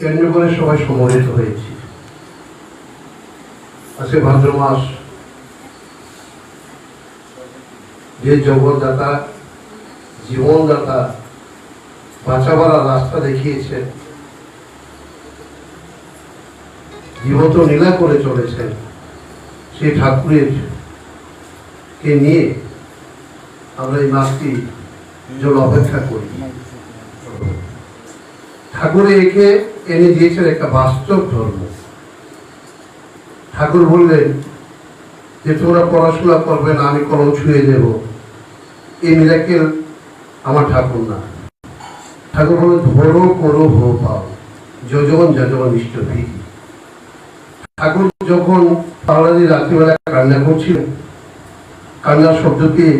কেন্দ্র করে সবাই সমবেত হয়েছি। আজকে ভাদ্র মাস। যে জগৎদাতা, জীবনদাতা বাঁচাবার রাস্তা দেখিয়েছেন জীবত নীলা করে চলেছেন সেই ঠাকুরের কে নিয়ে আমরা এই মাসটি জন্য অপেক্ষা করি। ঠাকুরে একে এনে দিয়েছেন একটা বাস্তব ধর্ম। ঠাকুর বললেন যে, তোমরা পড়াশোনা করবে না, আমি কলম ছুঁয়ে দেব। এই মিরাকেল আমার ঠাকুর না। ঠাকুর বললেন ধরো করো ভো পাও। যোজন যজন ইষ্ট ভীতি। ঠাকুর যখন পাওয়ারি রাত্রিবেলা কান্না করছিলেন, কান্নার শব্দকে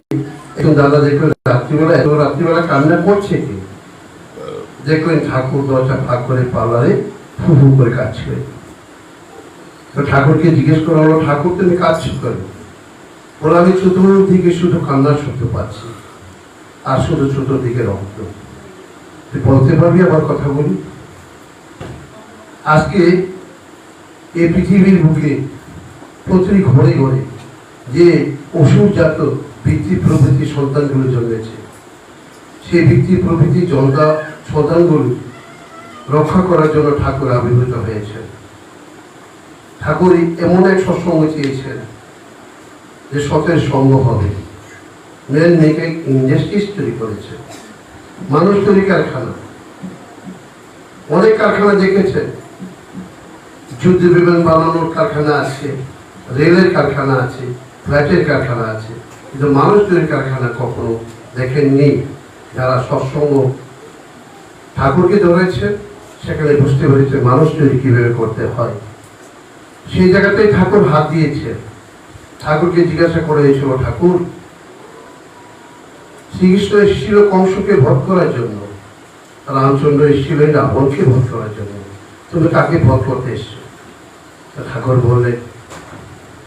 একজন দাদা দেখলেন, রাত্রিবেলা, এত রাত্রিবেলা কান্না করছে কি? দেখলেন ঠাকুর দরজা ফাঁক করে পার্লারে ফু ফু করে কাঁদছিলেন তো ঠাকুরকে জিজ্ঞেস করা হলো, ঠাকুর, তুমি কাঁদছো কেন? বলে আমি চতুর্দিকে শুধু কান্নার শব্দ পাচ্ছি, আর শুধু চতুর্দিকে রক্ত। তুই বলতে পারবি আমার কথা বলি? আজকে এই পৃথিবীর বুকে প্রতিটি ঘরে ঘরে যে ওষুধজাত বৃত্তি প্রভৃতি সন্তানগুলো জন্মেছে, সেই বৃত্তি প্রভৃতি জনতা সন্তানগুলো রক্ষা করার জন্য ঠাকুর আবির্ভূত হয়েছেন ঠাকুর এমন এক সৎসঙ্গ চেয়েছেন যে সতের সঙ্গ হবে। মেন মেকে ইন্ডাস্ট্রিজ তৈরি করেছে। মানুষ তৈরি কারখানা। অনেক কারখানা দেখেছেন। যুদ্ধ বিমান বানানোর কারখানা আছে, রেলের কারখানা আছে, ফ্ল্যাটের কারখানা আছে। কিন্তু মানুষ তৈরি কারখানা কখনো দেখেননি। যারা সৎসঙ্গ ঠাকুরকে ধরেছে, সেখানে বুঝতে পেরেছে মানুষ তৈরি কীভাবে করতে হয়। সেই জায়গাতেই ঠাকুর হাত দিয়েছে। ঠাকুরকে জিজ্ঞাসা করে হয়েছিল ঠাকুর, শ্রীকৃষ্ণ এসেছিল কংসকে ভোট করার জন্য। রামচন্দ্র এসেছিলেন রাবণকে ভোট করার জন্য। তুমি কাকে ভোট করতে এসছো? ঠাকুর বললেন,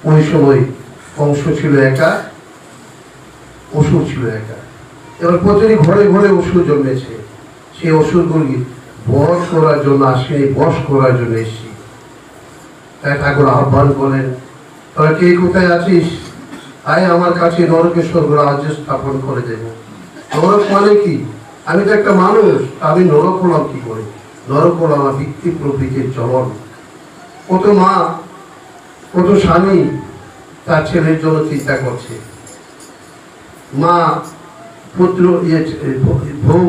ওই সময় কংস ছিল একা, অসুর ছিল একা। এবার প্রতিটি ঘরে ঘরে অসুর জন্মেছে। সেই অসুরগুলি বশ করার জন্য আসেনি বশ করার জন্য এসেছি তাই ঠাকুর আহ্বান করেন, তোরা কে? কোথায় আছিস? আয়, আমার কাছে নরকের স্বর্গ রাজ্য স্থাপন করে দেব। নরক মানে কি? আমি তো একটা মানুষ, আমি নরক হলাম কি করে? নরক হলো আমার ভিত্তি প্রকৃতির চলন কত মা কত স্বামী, তার ছেলের জন্য চিন্তা করছে। মা, পুত্র ইয়ে বউ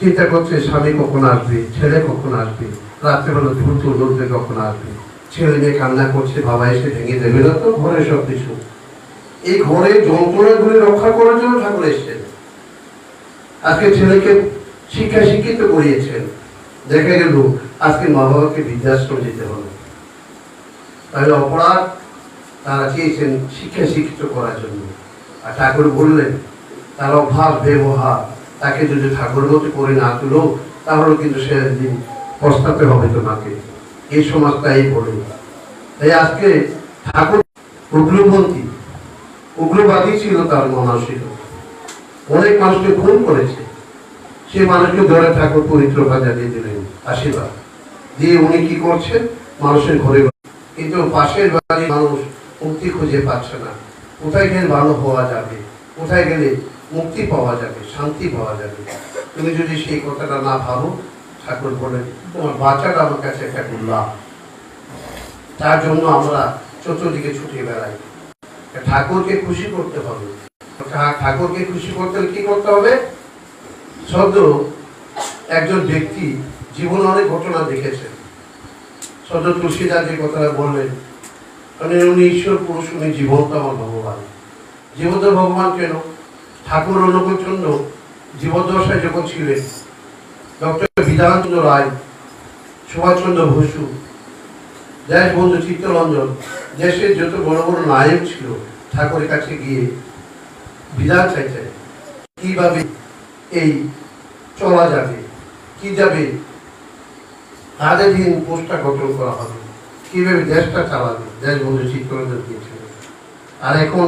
চিন্তা করছে, স্বামী কখন আসবে, ছেলে কখন আসবে, রাত্রেবেলা দ্রুত লোকদের কখন আসবে। ছেলে মেয়ে কান্না করছে, বাবা এসে ভেঙে দেবে না তো, ঘরে সব কিছু এই ঘরে যন্ত্রণাগুলি রক্ষা করার জন্য ঠাকুর এসেছেন। আজকে ছেলেকে শিক্ষা শিক্ষিত করিয়েছেন। দেখা গেল, আজকে মা বাবাকে বৃদ্ধাশ্রম যেতে হবে। তাহলে অপরাধ তারা চেয়েছেন শিক্ষা শিক্ষিত করার জন্য। আর ঠাকুর বললেন, তার অভ্যাস ব্যবহার তাকে যদি ঠাকুর মতো করে না তুলো, তাহলে কিন্তু সেদিন পস্তাতে হবে তোমাকে। এই সমাজ তাই বলে। তাই আজকে ঠাকুর উগ্রপন্থী, উগ্রবাদী ছিল তার মানসিক। অনেক মানুষকে খুন করেছে। সে মানুষকে ধরে ঠাকুর পবিত্র ভাজা দিয়ে দিলেন, আশীর্বাদ। দিয়ে উনি কি করছেন? মানুষের ঘরে। কিন্তু পাশের বাড়ির মানুষ মুক্তি খুঁজে পাচ্ছে না। কোথায় গেলে ভালো হওয়া যাবে? কোথায় গেলে মুক্তি পাওয়া যাবে, শান্তি পাওয়া যাবে। তুমি যদি সেই কথাটা না ভাবো, ঠাকুর বলেন তোমার বাচ্চাটা আমার কাছে একটা দুর্লাভ তার জন্য আমরা চতুর্দিকে ছুটে বেড়াই। ঠাকুরকে খুশি করতে হবে। ঠাকুরকে খুশি করতে কি করতে হবে? সদ্য একজন ব্যক্তি জীবনে অনেক ঘটনা দেখেছেন সদ্য তুলসীদাস যে কথাটা বললেন মানে উনি ঈশ্বর, পুরুষ, উনি জীবন্ত আমার ভগবান। জীবন্ত ভগবান কেন? ঠাকুর অনুকূল জন্য জীবদ্দশায় যখন ছিলেন, ডক্টর বিধানচন্দ্র রায়, সুভাষচন্দ্র বসু, দেশ বন্ধু চিত্তরঞ্জন, দেশের যত বড় বড় নায়ক ছিল, ঠাকুরের কাছে গিয়ে বিধান চাইতেন কীভাবে এই চলা যাবে, কি যাবে? তাদের দিন পোস্টটা গঠন করা হবে, কীভাবে দেশটা চালাবে? দেশ বন্ধু চিত্তরঞ্জন দিয়েছিল আর এখন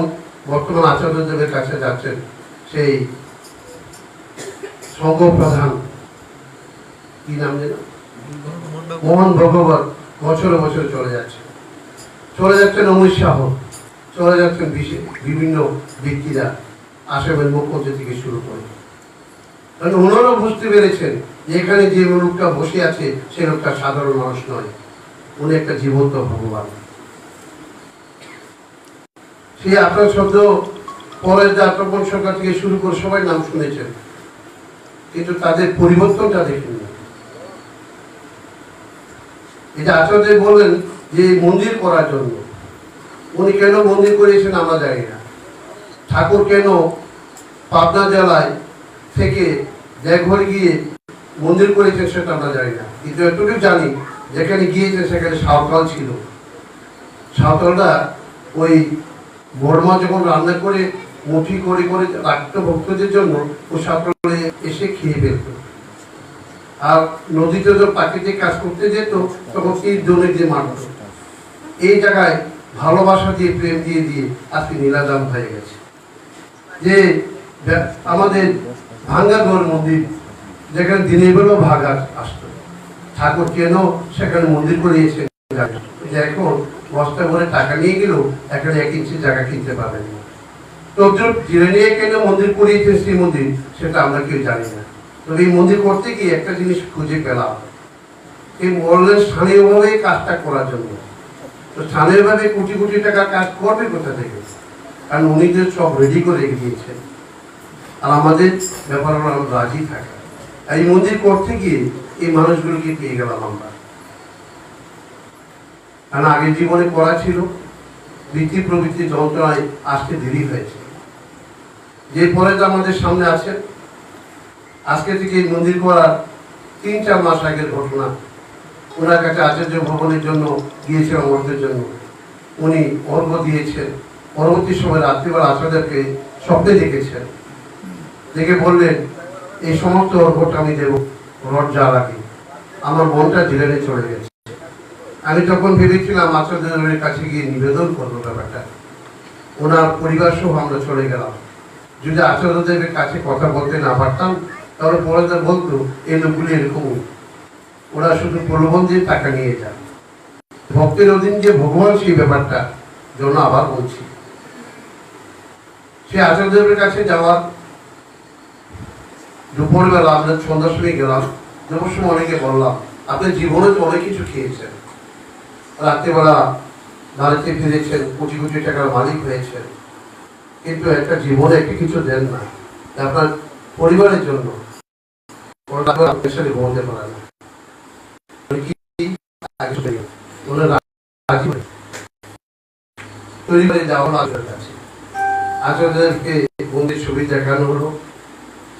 বর্তমান আচার্যদেবের কাছে যাচ্ছেন সেই সংঘ কি নাম যেন? মোহন ভগবত বছরে বছরে চলে যাচ্ছে। চলে যাচ্ছেন অমিত শাহ। চলে যাচ্ছেন বিশে- বিভিন্ন ব্যক্তিরা আসামের মুখ্যমন্ত্রী থেকে শুরু করে। কারণ ওনারাও বুঝতে পেরেছেন যে এখানে যে লোকটা বসে আছে, সে লোকটা সাধারণ মানুষ নয়। উনি একটা জীবন্ত ভগবান। সেই আপনার শব্দ পরের যাত্রাপন সরকার থেকে শুরু করে সবাই নাম শুনেছেন। কিন্তু তাদের পরিবর্তনটা দেখেন। এটা আচার্য বললেন যে মন্দির করার জন্য। উনি কেন মন্দির করেছেন আমরা জানি না। ঠাকুর কেন পাবনা জেলায় থেকে দেখঘর গিয়ে মন্দির করেছেন সেটা আমরা জানি না। কিন্তু এতটুকু জানি, যেখানে গিয়েছে সেখানে সাঁওতাল ছিল। সাঁওতালরা ওই বর্মা যখন রান্না করে মুঠি করে করে রাখতো ভক্তদের জন্য সাঁওতালে এসে খেয়ে ফেলতো আর নদীতে যখন প্রাকৃতিক কাজ করতে যেত, তখন তীর দোনে দিয়ে মারত এই জায়গায় ভালোবাসা দিয়ে, প্রেম দিয়ে দিয়ে আজকে নীলাদাম হয়ে গেছে। যে আমাদের ভাঙ্গাগড় মন্দির, যেখানে দিনের বেলাও ভাগ আস- আসতো। ঠাকুর কেন সেখানে মন্দির করিয়েছে। যে এখন বস্তা ভরে টাকা নিয়ে গেলেও এখানে এক ইঞ্চি জায়গা কিনতে পারবেন কারণ উনি সব রেডি করে দিয়েছেন আর আমাদের ব্যাপার রাজি থাকা। এই মন্দির করতে গিয়ে এই মানুষগুলোকে পেয়ে গেলাম আমরা। কারণ আগের জীবনে করা ছিল। বৃত্তি প্রবৃত্তি যন্ত্রণায় আসতে দেরি হয়েছে। যে যে আমাদের সামনে আছেন আজকে থেকে মন্দির করার তিন চার মাস আগের ঘটনা। ওনার কাছে আচার্য ভবনের জন্য গিয়েছিলাম অর্থের জন্য। উনি অর্ঘ দিয়েছেন। পরবর্তী সময় রাত্রিবেলা আচার্যকে স্বপ্নে দেখেছেন। দেখে বললেন, এই সমস্ত অর্ঘটা আমি দেব রড যা লাগে আমার মনটা জেলে চলে গেছে। আমি তখন ভেবেছিলাম আচার্যদেবের কাছে গিয়ে নিবেদন করব ব্যাপারটা। ওনার পরিবার সহ আমরা চলে গেলাম। যদি আচার্যদেবের কাছে কথা বলতে না পারতাম, তাহলে পরে তো বলতো, এই লোকগুলি এরকম। ওরা শুধু প্রলোভন দিয়ে টাকা নিয়ে যান ভক্তের অধীন যে ভগবান, সেই ব্যাপারটা জন্য আবার বলছি। সে আচার্যদেবের কাছে যাওয়ার দুপুরবেলা আমরা সন্ধ্যার সময় গেলাম। দুপুর সময় অনেকে বললাম, আপনি জীবনে তো অনেক কিছু খেয়েছেন। রাত্রিবেলা বাড়িতে ফিরেছেন, কোটি কোটি টাকার মালিক হয়েছেন। কিন্তু একটা জীবনে একটা কিছু দেন না। আপনার পরিবারের জন্য। ঘুমোতে না। তৈরি কাছে আচার্যদেরকে বন্দির ছবি দেখানো হলো।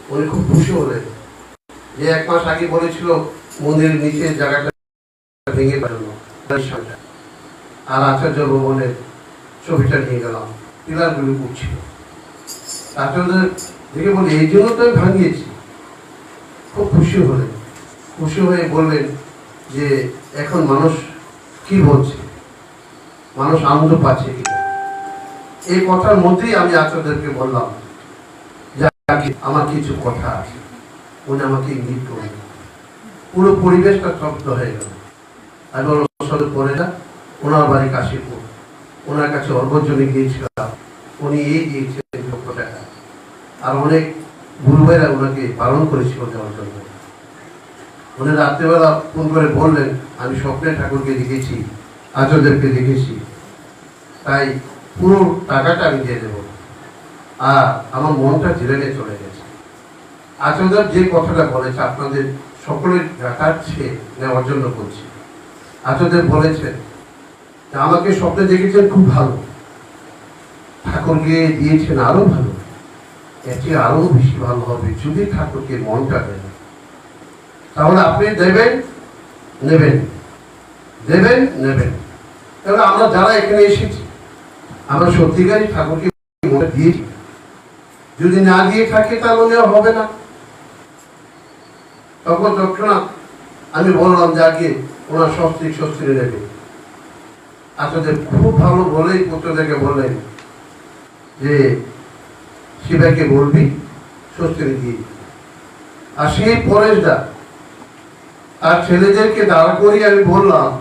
উনি খুব খুশি হলেন। যে এক মাস আগে বলেছিল, মন্দিরের নিচে জায়গাটা ভেঙে ফেলানো। আর আচার্য ভবনের ছবিটা নিয়ে গেলাম। পিলারগুলি উঠছিল আচার্য দেখে বলি এই জন্য তো আমি ভাঙিয়েছি। খুব খুশি হলেন। খুশি হয়ে বললেন যে, এখন মানুষ কি বলছে? মানুষ আনন্দ পাচ্ছে কিনা এই কথার মধ্যেই আমি আচার্যদেরকে বললাম যে আমার কিছু কথা আছে, উনি আমাকে ইঙ্গিত করলেন। পুরো পরিবেশটা স্তব্ধ হয়ে গেল। আমি "সদর পরে না, ওনার বাড়ি কাশীপুর। ওনার কাছে অর্বজনে গিয়েছিলাম। উনি এই দিয়েছিলেন লক্ষ টাকা আর অনেক গুরুভাইরা ওনাকে পালন করেছিল দেওয়ার জন্য। উনি রাত্রেবেলা ফোন করে বললেন, আমি স্বপ্নে ঠাকুরকে দেখেছি আচার্যদেরকে দেখেছি। তাই পুরো টাকাটা আমি দিয়ে দেবো। আর আমার মনটা জেলে চলে গেছে। আচার্য যে কথাটা বলেছে, আপনাদের সকলের কাছে নেওয়ার জন্য বলছি। আচার্য বলেছেন, আমাকে স্বপ্নে দেখেছেন, খুব ভালো। ঠাকুরকে দিয়েছেন আরও ভালো। এটি আরও বেশি ভালো হবে যদি ঠাকুরকে মনটা দেন। তাহলে আপনি দেবেন, নেবেন। দেবেন, নেবেন। তাহলে আমরা যারা এখানে এসেছি, আমরা সত্যিকারই ঠাকুরকে মনে দিয়েছি যদি না দিয়ে থাকে, তাহলে হবে না। তখন তৎক্ষণাৎ আমি বললাম যে আগে ওনার সস্ত্রীক সস্ত্রী নেবে। আসলে খুব ভালো বলেই পুত্রদেরকে বললেন যে শিবাকে বলবি সস্ত্রী দিয়ে আর সেই পরেশদা আর ছেলেদেরকে দাঁড় করিয়ে আমি বললাম,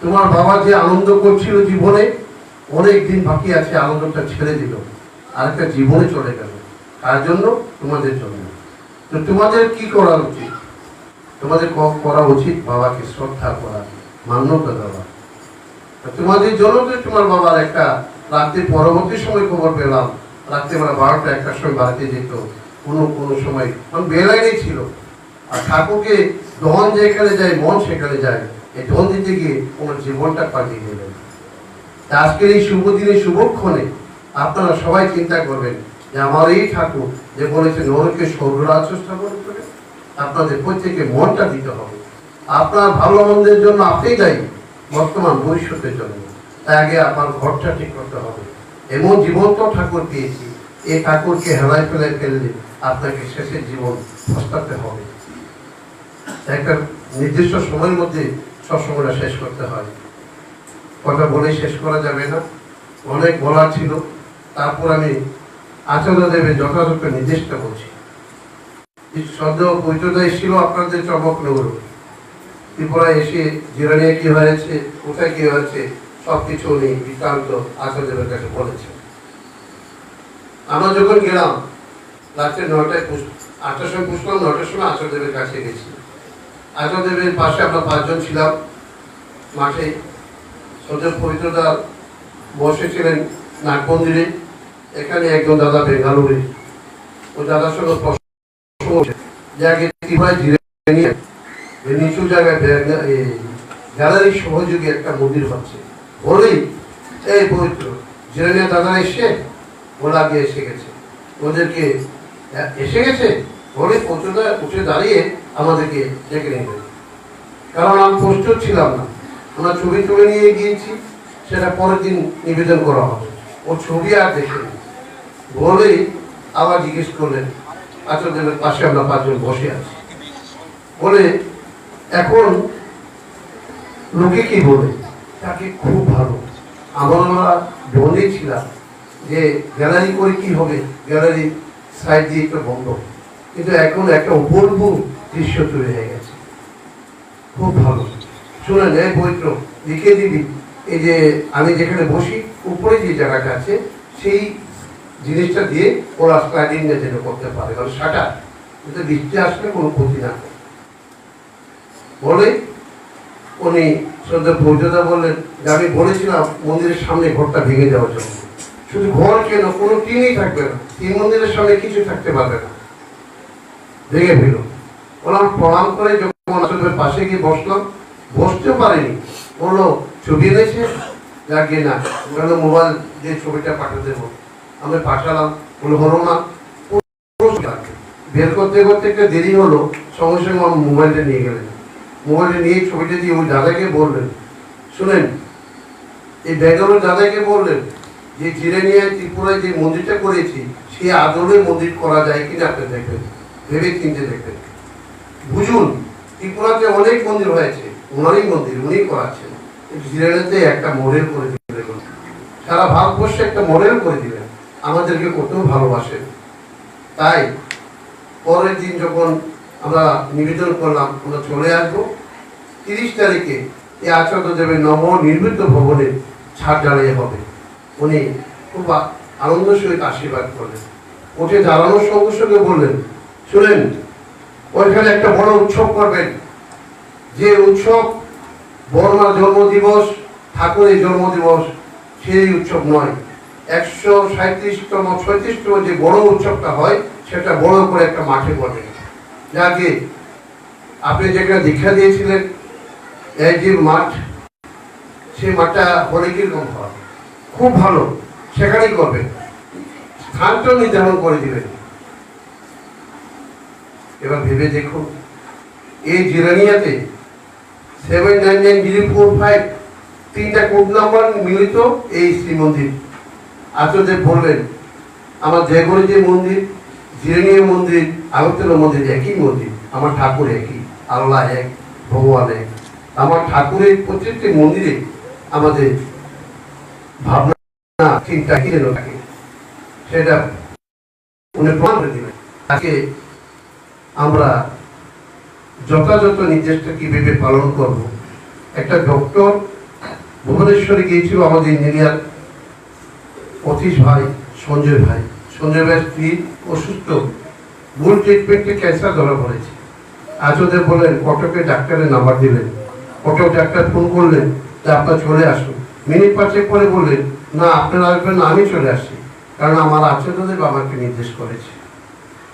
তোমার বাবা যে আনন্দ করছিল জীবনে, অনেক দিন বাকি আছে, আনন্দটা ছেড়ে দিল। আর একটা জীবনে চলে গেল। তার জন্য? তোমাদের জন্য। তো তোমাদের কি করা উচিত? তোমাদের করা উচিত বাবাকে শ্রদ্ধা করা, মান্যতা দেওয়া। তোমাদের জন্য তো তোমার বাবার একটা রাত্রি পরবর্তী সময় খবর পেলাম রাত্রিবেলা বারোটা, একটার সময় বাড়িতে যেত, কোনো কোনো সময়। কারণ বেলাইনে ছিল। আর ঠাকুরকে ধন যেখানে যায়, মন সেখানে যায়, এই ধন দিতে গিয়ে ওনার জীবনটা পাঠিয়ে দেবেন আজকের এই শুভ দিনে শুভক্ষণে আপনারা সবাই চিন্তা করবেন যে আমার এই ঠাকুর যে বলেছে নরকে স্বর্গরাজ স্থাপন করে আপনাদের প্রত্যেকে মনটা দিতে হবে। আপনার ভালো মন্দের জন্য আপনি দায়ী, বর্তমান ভবিষ্যতের জন্য। আগে আপনার ঘরটা ঠিক করতে হবে। এমন জীবন্ত ঠাকুর পেয়েছি, এই ঠাকুরকে হেলায় ফেলায় ফেললে আপনাকে শেষের জীবন ফসকাতে হবে। একটা নির্দিষ্ট সময়ের মধ্যে সবসময়টা শেষ করতে হয়। কথা বলে শেষ করা যাবে না। অনেক বলা ছিল। তারপর আমি আচার্য দেবের যথাযথ নির্দেশটা বলছি। সদ্য পবিত্রতা এসেছিল আপনাদের চমক নগর ত্রিপুরায় এসে জিরানিয়া কি হয়েছে, কোথায় কি হয়েছে সব কিছু উনি বৃত্তান্ত আচার্য দেবের কাছে বলেছেন। আমরা যখন গেলাম, রাত্রে নটায় আটটার সময় পুষলাম নটার সময় আচার্য দেবের কাছে গেছি। আচার্য দেবের পাশে আমরা পাঁচজন ছিলাম। মাঠে সজল পবিত্রদা বসেছিলেন নাগ মন্দিরে এখানে একজন দাদা বেঙ্গালুরে। ও দাদার সঙ্গে যে আগে ধীরে নিয়ে নিচু জায়গায় গ্যালারির সহযোগী একটা মন্দির হচ্ছে। বলেই এই পবিত্র জিরানিয়া দাদা এসে ওরা আগে এসে গেছে। ওদেরকে "হ্যাঁ, এসে গেছে? বলে পবিত্রদা উঠে দাঁড়িয়ে আমাদেরকে ডেকে নেবেন কারণ আমি প্রস্তুত ছিলাম না। আমরা ছবি তুলে নিয়ে গিয়েছি সেটা পরের দিন নিবেদন করা হবে। ও ছবি আর দেখেনি। বলেই আবার জিজ্ঞেস করলেন আচার্যদেবের পাশে আমরা পাঁচজন বসে আছি। বলে এখন লোকে কি বলে? তাকে খুব ভালো। আমরা বলেই ছিলাম যে, গ্যালারি করে কি হবে? গ্যালারি সাইড দিয়ে একটু বন্ধ কিন্তু এখন একটা অপূর্ব দৃশ্য তৈরি হয়ে গেছে। খুব ভালো। শুনেন এই পবিত্র, লিখে দিবি। এই যে আমি যেখানে বসি, উপরে যে জায়গাটা আছে, সেই জিনিসটা দিয়ে ওরা স্লাইডিং যেন করতে পারে। কারণ সাটা যাতে বৃষ্টি আসলে কোনো ক্ষতি না বলে উনি শ্রদ্ধা পৌঁছদা বললেন যে আমি বলেছিলাম মন্দিরের সামনে ঘরটা ভেঙে যাওয়ার জন্য। শুধু ঘর কেন? কোনো টিনই থাকবে না। তিন মন্দিরের সামনে কিছু থাকতে পারবে না। ভেঙে ফেলো। ওনার প্রণাম করে যখন পাশে গিয়ে বসলাম, বসতে পারেনি। বলল, ছবি এনেছে? যাকে না। বলল, মোবাইল দিয়ে ছবিটা পাঠিয়ে দেবো। আমি পাঠালাম। বলে হলো না। বের করতে করতে একটা দেরি হলো। সঙ্গে সঙ্গে আমার মোবাইলটা নিয়ে গেলেন। মোবাইলটা নিয়ে ছবিটা দিয়ে ওই দাদাকে বললেন, শুনেন, এই বেঙ্গালোর দাদাকে বললেন যে জিরানিয়া ত্রিপুরায় যে মন্দিরটা করেছি সেই আদলে মন্দির করা যায় কিনা আপনি দেখবেন ভেবে চিনতে দেখবেন বুঝুন, ত্রিপুরাতে অনেক মন্দির হয়েছে, ওনারই মন্দির, উনি করাচ্ছেন। জিরানিয়াতে একটা মডেল করে দিলেন সারা ভারতবর্ষে একটা মডেল করে দিলেন। আমাদেরকে কত ভালোবাসেন। তাই, পরের দিন যখন আমরা নিবেদন করলাম, আমরা চলে আসব। তিরিশ তারিখে এই আচার্য দেবের নব নির্মিত ভবনে ঢালাই হবে। উনি খুব আ- আনন্দের সহিত আশীর্বাদ করলেন। উঠে দাঁড়ানোর সঙ্গে সঙ্গে বললেন, শুনেন, ওইখানে একটা বড় উৎসব করবেন। যে উৎসব বর্মার জন্মদিবস, ঠাকুরের জন্মদিবস, সেই উৎসব নয়। একশো সাঁত্রিশতম ছয়ত্রিশতম যে বড় উৎসবটা হয়, সেটা বড় করে একটা মাঠে করবেন। যাকে আপনি যেখানে দীক্ষা দিয়েছিলেন, এই যে মাঠ, সেই মাঠটা হলে কীরকম হয়? খুব ভালো, সেখানেই করবেন। স্থানটা নির্ধারণ করে দিবেন। এবার ভেবে দেখুন, এই জিরানিয়াতে seven nine nine zero four five তিনটা কোড নাম্বার মিলিত এই শ্রী মন্দির। আচার্যদেব বললেন, আমার জয়গড়ে যে মন্দির জিরানিয়া মন্দির আগরতলা মন্দির একই মন্দির, আমার ঠাকুর একই, আল্লাহ এক, ভগবান এক। আমার ঠাকুরের প্রত্যেকটি মন্দিরে আমাদের ভাবনা চিন্তা কি যেন থাকে, সেটা উনি প্রমাণ করে দিবেন। তাকে আমরা যথাযথ নির্দেশটা কীভাবে পালন করব। একটা ডক্টর ভুবনেশ্বরে গিয়েছিল আমাদের ইঞ্জিনিয়ার অতীশ ভাই, সঞ্জয় ভাই। সঞ্জয় ভাইয়ের স্ত্রী অসুস্থ। ভুল ট্রিটমেন্টে ক্যান্সার ধরা পড়েছে। আজ ওদের বললেন কটকে ডাক্তারের নাম্বার দিলেন। কটক ডাক্তার ফোন করলেন যে আপনার চলে আসুন। মিনিট পাঁচেক পরে বললেন, না, আপনারা আসবেন না, আমি চলে আসি কারণ আমার আচার্যদেব আমাকে নির্দেশ করেছে।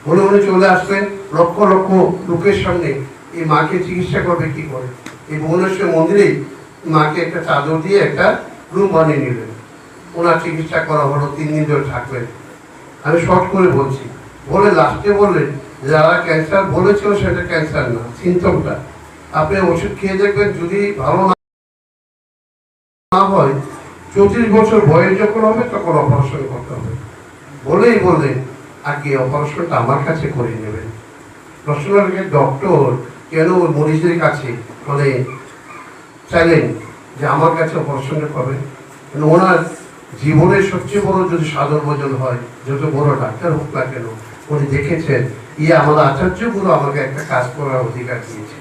বলে উনি চলে আসবেন লক্ষ লক্ষ লোকের সামনে। এই মাকে চিকিৎসা করবে কি করে? এই ভুবনেশ্বর মন্দিরেই মাকে একটা চাদর দিয়ে একটা রুম বানিয়ে নিলেন। ওনার চিকিৎসা করা হলো, তিন দিন ধরে থাকবেন আমি শর্ট করে বলছি বলে লাস্টে বললেন, যারা ক্যান্সার বলেছিল সেটা ক্যান্সার না সিমটমটা আপনি ওষুধ খেয়ে দেখবেন, যদি ভালো না হয়, চৌত্রিশ বছর বয়স যখন হবে, তখন অপারেশন করতে হবে। বলেই বললেন আগে অপারেশনটা আমার কাছে করে নেবেন? রসনালকে ডক্টর, কেন মরিজের কাছে? মানে চাইলেন যে আমার কাছে অপারেশনটা করবেন কেন ওনার জীবনের সবচেয়ে বড় যদি সাধন ভোজন হয়, যত বড় ডাক্তার হোক না কেন উনি দেখেছেন ইয়ে আমার আচার্য গুরু আমাকে একটা কাজ করার অধিকার দিয়েছে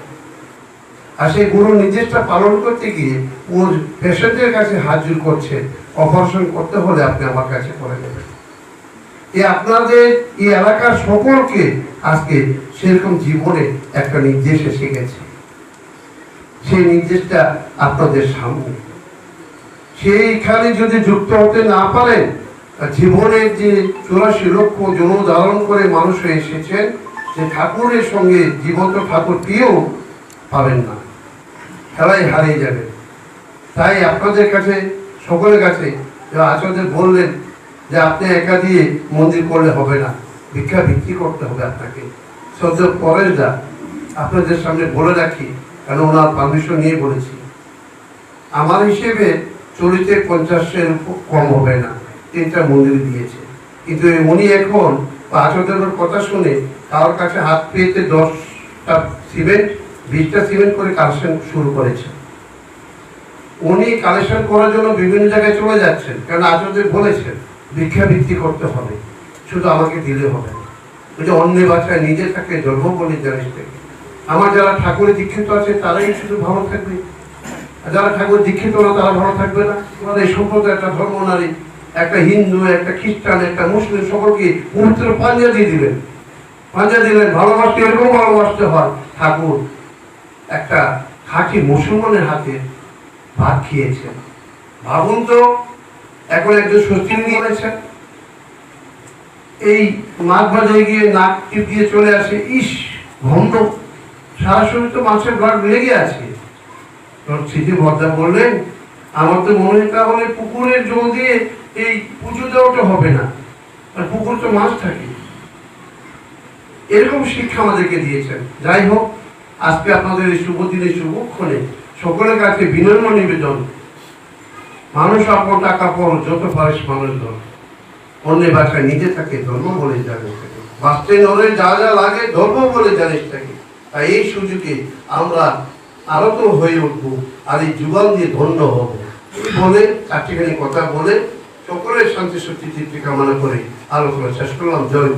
আর সেই গুরু নির্দেশটা পালন করতে গিয়ে ও পেশেন্টের কাছে হাজির করছে অপারেশন করতে হলে আপনি আমার কাছে করে নেবেন এ আপনাদের এই এলাকার সকলকে আজকে সেরকম জীবনে একটা নির্দেশ এসে গেছে। সেই নির্দেশটা আপনাদের সামনে। সেইখানে যদি যুক্ত হতে না পারেন জীবনের যে চুরাশি লক্ষ জন ধারণ করে মানুষ এসেছেন সে ঠাকুরের সঙ্গে জীবন্ত ঠাকুর ঠাকুরটিও পাবেন না। খেলায় হারিয়ে যাবে। তাই আপনাদের কাছে, সকলের কাছে আচার্যদের বললেন যে আপনি একা দিয়ে মন্দির করলে হবে না, ভিক্ষা ভিক্ষি করতে হবে আপনাকে। সদ্য পরেশ দা আপনাদের সামনে বলে রাখি, কেন ওনার পারমিশন নিয়ে বলেছি। আমার হিসেবে চল্লিশে পঞ্চাশের কম হবে না। তিনটা মন্দির দিয়েছে। কিন্তু এই উনি এখন আচার্যদের কথা শুনে কারোর কাছে হাত পেয়েতে দশটা সিমেন্ট বিশটা সিমেন্ট করে কালেকশন শুরু করেছে। উনি কালেকশন করার জন্য বিভিন্ন জায়গায় চলে যাচ্ছেন। কারণ আচার্য বলেছেন, ভিক্ষা ভিত্তি করতে হবে, শুধু আমাকে দিলে হবে না। ওই যে অন্য বাচ্চায় নিজে থাকে জন্ম বলে জানিস থেকে আমার যারা ঠাকুরে দীক্ষিত আছে, তারাই শুধু ভালো থাকবে। যারা ঠাকুর দীক্ষিত না, তারা ভালো থাকবে না। এই সম্প্রদায় একটা ধর্ম নারী একটা হিন্দু, একটা খ্রিস্টান, একটা মুসলিম সকলকে পবিত্র পাঞ্জা দিয়ে দিলেন। পাঞ্জা দিলেন, ভালোবাসতে এরকম ভালোবাসতে হয়। ঠাকুর একটা খাঁটি মুসলমানের হাতে ভাত খেয়েছেন। ভাবুন তো, এখন একজন সচিন নিয়ে বলেছেন, এই মাছ বাজারে গিয়ে নাক টিপ দিয়ে চলে আসে, ইস গন্ধ সারা শরীর তো মাছের ব্লাড লেগে আছে। তোর স্মৃতি ভদ্রা বললেন আমার তো মনে হয় তাহলে পুকুরের জল দিয়ে এই পুজো দেওয়াটা হবে না। আর পুকুর তো মাছ থাকে। এরকম শিক্ষা আমাদেরকে দিয়েছেন। যাই হোক, আজকে আপনাদের এই শুভ দিনে শুভক্ষণে সকলের কাছে বিনম্র নিবেদন। মানুষ আপন টাকা পর যত পারিস মানুষ ধর অন্যের ভাষায় নিজে থাকে, ধর্ম বলে জানিস থাকে বাঁচতে নরে যা যা লাগে, ধর্ম বলে জানিস থাকে তাই এই সুযোগে আমরা আরও তো হয়ে উঠবো আর এই যুগান দিয়ে ধন্য হব। বলে চারটিখানি কথা বলে সকলের শান্তি শক্তি তৃপ্তি কামনা করে আলোচনা শেষ করলাম। জয়